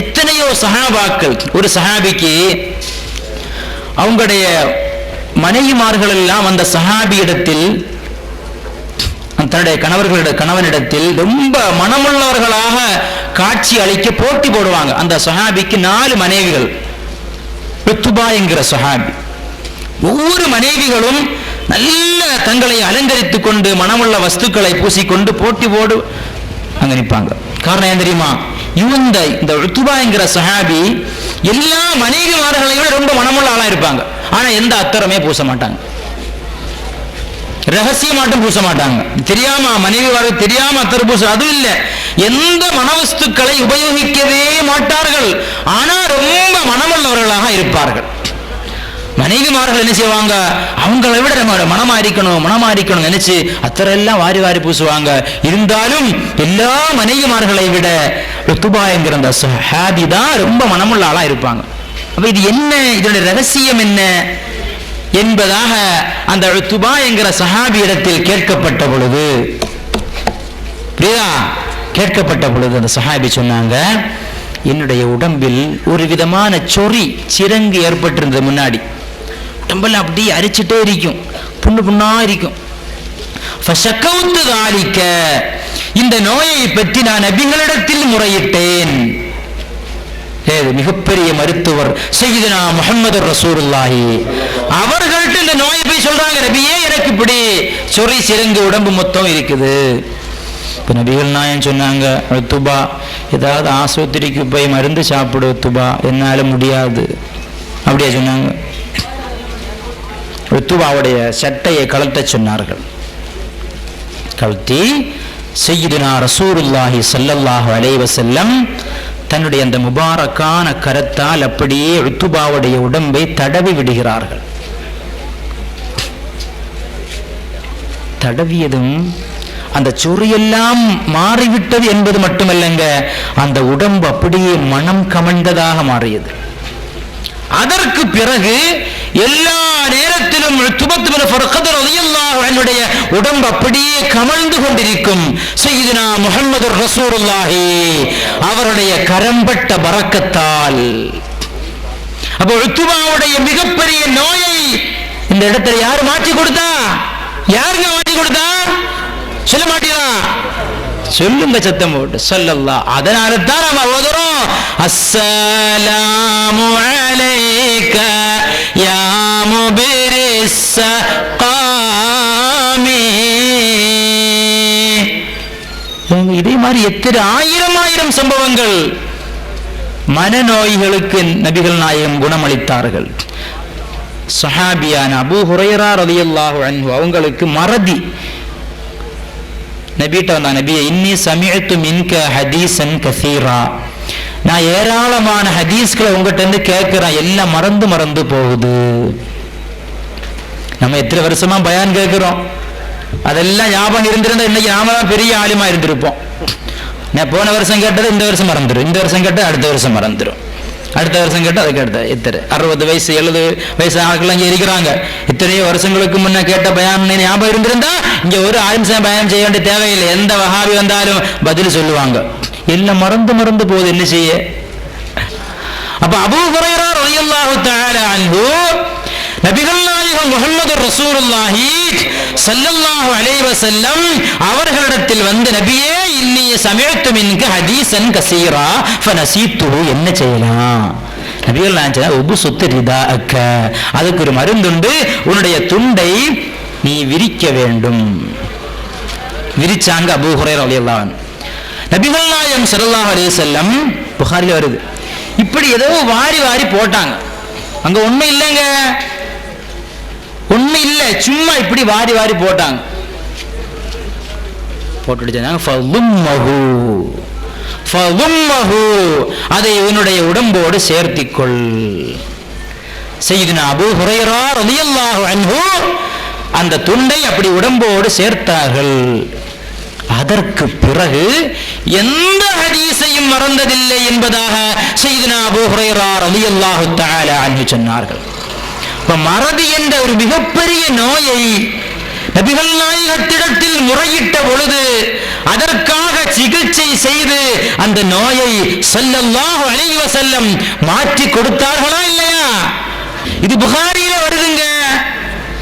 எத்தனையோ சஹாபாக்கள் ஒரு சஹாபிக்கு அவங்களுடைய மனைவிமார்கள் எல்லாம் அந்த சஹாபியிடத்தில் தன்னுடைய கணவர்களிட கணவனிடத்தில் ரொம்ப மனமுள்ளவர்களாக காட்சி அளிக்க போட்டி போடுவாங்க. அந்த சஹாபிக்கு நாலு மனைவிகள். ருத்துபா என்கிற சஹாபி. ஒவ்வொரு மனைவிகளும் நல்ல தங்களை அலங்கரித்துக் கொண்டு மனமுள்ள வஸ்துக்களை பூசிக்கொண்டு போட்டி போடு அங்க நிற்பாங்க. காரணம் ஏன் தெரியுமா? இவங்க இந்த ருத்துபா என்கிற சஹாபி எல்லா மனைவிமார்களை விட ரொம்ப மனமுள்ள ஆளா இருப்பாங்க. ஆனா எந்த அத்தரமே பூச மாட்டாங்க. ரகசியமாட்டும் பூச மாட்டாங்க. தெரியாம மனைவி வர தெரியாம அத்தர் பூச அதுவும் இல்லை. எந்த மனவஸ்துக்களை உபயோகிக்கவே மாட்டார்கள். ஆனா ரொம்ப மனமுள்ளவர்களாக இருப்பார்கள். மனைவிமார்கள் என்ன செய்வாங்க? அவங்களை விட நம்ம மனமா இருக்கணும் மனமா இருக்கணும் நினைச்சு அத்தரெல்லாம் வாரி வாரி பூசுவாங்க. இருந்தாலும் எல்லா மனைவிமார்களை விட ருத்துபா என்கிற அந்த ஹாபி தான் ரொம்ப மனமுள்ள ஆளா இருப்பாங்க. அப்ப இது என்ன? இதனுடைய ரகசியம் என்ன? என்பதாக அந்த துபா என்கிற சஹாபி இடத்தில் கேட்கப்பட்ட பொழுது புரியுதா? கேட்கப்பட்ட பொழுது அந்த சஹாபி சொன்னாங்க என்னுடைய உடம்பில் ஒரு விதமான சொறி சிறங்கு ஏற்பட்டிருந்தது முன்னாடி. செம்பல் அப்படியே அரிச்சிட்டே இருக்கும். புண்ணு புண்ணா இருக்கும். ஃபஷக்கவுத்து தாலிக்க இந்த நோயை பற்றி நான் நபிகளிடத்தில் முறையிட்டேன். ஏது மிகப்பெரிய மருத்துவர் செய்தனா முகமது ரசூருல்லாஹி அவர்கள்ட்ட இந்த நோயை போய் சொல்றாங்க நபியே எனக்கு இப்படி சொறி சிறங்கு உடம்பு மொத்தம் இருக்குது? இப்போ நபிகள் நாயன் சொன்னாங்க துபா ஏதாவது ஆஸ்பத்திரிக்கு போய் மருந்து சாப்பிடு துபா என்னால் முடியாது. அப்படியா சொன்னாங்க. ருத்துபாவுடைய சட்டையை கழட்ட சொன்னார்கள். கழட்டி செய்யுதுனா ரசூருல்லாஹி சல்லல்லாஹு அலைவ செல்லம் தன்னுடைய அந்த முபாரக்கான கரத்தால் அப்படியே ருத்துபாவுடைய உடம்பை தடவி விடுகிறார்கள். தடவியதும் அந்த சொறியெல்லாம் மாறிவிட்டது என்பது மட்டுமல்லங்க அந்த உடம்பு அப்படியே மனம் கமழ்ந்ததாக மாறியது. அதற்கு பிறகு எல்லா நேரத்திலும் என்னுடைய உடம்பு அப்படியே கமழ்ந்து கொண்டிருக்கும். செய்தினா முகமது ரசூருல்லாஹி அவருடைய கரம்பட்ட பறக்கத்தால். அப்போ ருத்துபாவுடைய மிகப்பெரிய நோயை இந்த இடத்துல யார் மாற்றி கொடுத்தா? யாருங்க மாற்றி கொடுத்தா? சொல்ல மாட்டீங்களா சொல்லுங்க சத்தம் போட்டு. சொல்லல்லா. அதனால தான் நம்ம ஓதுறோம் அஸ்ஸலாமு அலைக்க. இதே மாதிரி எத்தனை ஆயிரம் ஆயிரம் சம்பவங்கள். மனநோய்களுக்கு நபிகள் நாயகம் குணமளித்தார்கள். சஹாபியான அபு ஹுரைரா ரலியல்லாஹு அவங்களுக்கு மறதி. நபிட்ட வந்தாங்க நபியை இன்னி சமயத்து மின்க ஹதீசன் கசீரா. நான் ஏராளமான ஹதீஸ்களை உங்ககிட்ட இருந்து கேட்கிறேன். எல்லாம் மறந்து மறந்து போகுது. நம்ம எத்தனை வருஷமா பயான் கேட்கிறோம். அதெல்லாம் ஞாபகம் இருந்திருந்தா இன்னைக்கு நாம தான் பெரிய ஆலிமா இருந்திருப்போம். நான் போன வருஷம் கேட்டது இந்த வருஷம் மறந்துடும் இந்த வருஷம் கேட்டது அடுத்த வருஷம் மறந்துடும் அடுத்த வருஷம் கேட்டால் அதுக்கு அடுத்த இத்தனை அறுபது வயசு எழுபது வயசு ஆட்கள்லாம் இங்கே இருக்கிறாங்க. இத்தனையோ வருஷங்களுக்கு முன்னே கேட்ட பயான் ஞாபகம் இருந்திருந்தா இங்க ஒரு ஆயிரம் பயணம் செய்ய வேண்டிய தேவையில்லை. எந்த வகாபி வந்தாலும் பதில் சொல்லுவாங்க. எல்லாம் மறந்து மறந்து போகுது என்ன செய்ய? அப்போ அபூ குறையிறார் ரலியல்லாஹு நபிகள் நாயகம் முகமது ரசூலுல்லாஹி ஸல்லல்லாஹு அலைவ செல்லம் அவர்களிடத்தில் வந்து நபியே இன்னிய சமயத்து ஹதீசன் கசீரா கஸீரா ஃபனசீத்துஹு என்ன செய்யலாம்? நபிகள் நாயகம் உபு சொத்து ரிதா அக்க அதுக்கு ஒரு மருந்துண்டு உன்னுடைய துண்டை நீ விரிக்க வேண்டும். விரிச்சாங்க அபு ஹுரேர் ரலியல்லாஹு நபிகள் நாயம் ஸல்லல்லாஹு அலைஹி வஸல்லம் வருது. இப்படி ஏதோ வாரி வாரி போட்டாங்க. அங்க ஒன்றும் இல்லைங்க. ஒன்றும் இல்ல சும்மா இப்படி வாரி வாரி போட்டாங்க. போட்டுட்டு சொன்னாங்க அதை இவனுடைய உடம்போடு சேர்த்திக்கொள். செய்தினா அபூ ஹுரைரா ரலியல்லாஹு அன்ஹு அந்த துண்டை அப்படி உடம்போடு சேர்த்தார்கள். அதற்கு பிறகு எந்த ஹதீஸையும் மறந்ததில்லை என்பதாக செய்தினா அபூ ஹுரைரா ரலியல்லாஹு தஆலா அன்ஹு சொன்னார்கள். மறதி என்ற ஒரு மிகப்பெரிய நோயை நபிகள் நாயகத்திடத்தில் முறையிட்ட பொழுது அதற்காக சிகிச்சை செய்து அந்த நோயை ஸல்லல்லாஹு அழைவ செல்லம் மாற்றி கொடுத்தார்களா இல்லையா? இது புகாரியில வருதுங்க.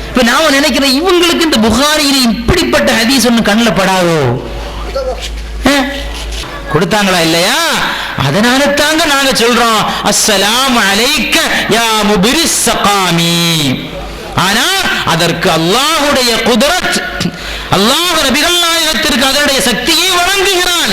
இப்ப நாம நினைக்கிறேன் இவங்களுக்கு இந்த புகாரியில இப்படிப்பட்ட ஹதீஸ் ஒன்று கண்ணில் படாதோ? கொடுத்தாங்களா இல்லையா? அதனால தாங்க நாங்க சொல்றோம் அஸ்ஸலாம் அலைக்க யா முபிரிஸ் சகாமி ஆனா அதற்கு அல்லாஹுடைய குதிரத் அல்லாஹ் நபிகள் நாயகத்திற்கு அதனுடைய சக்தியை வழங்குகிறான்.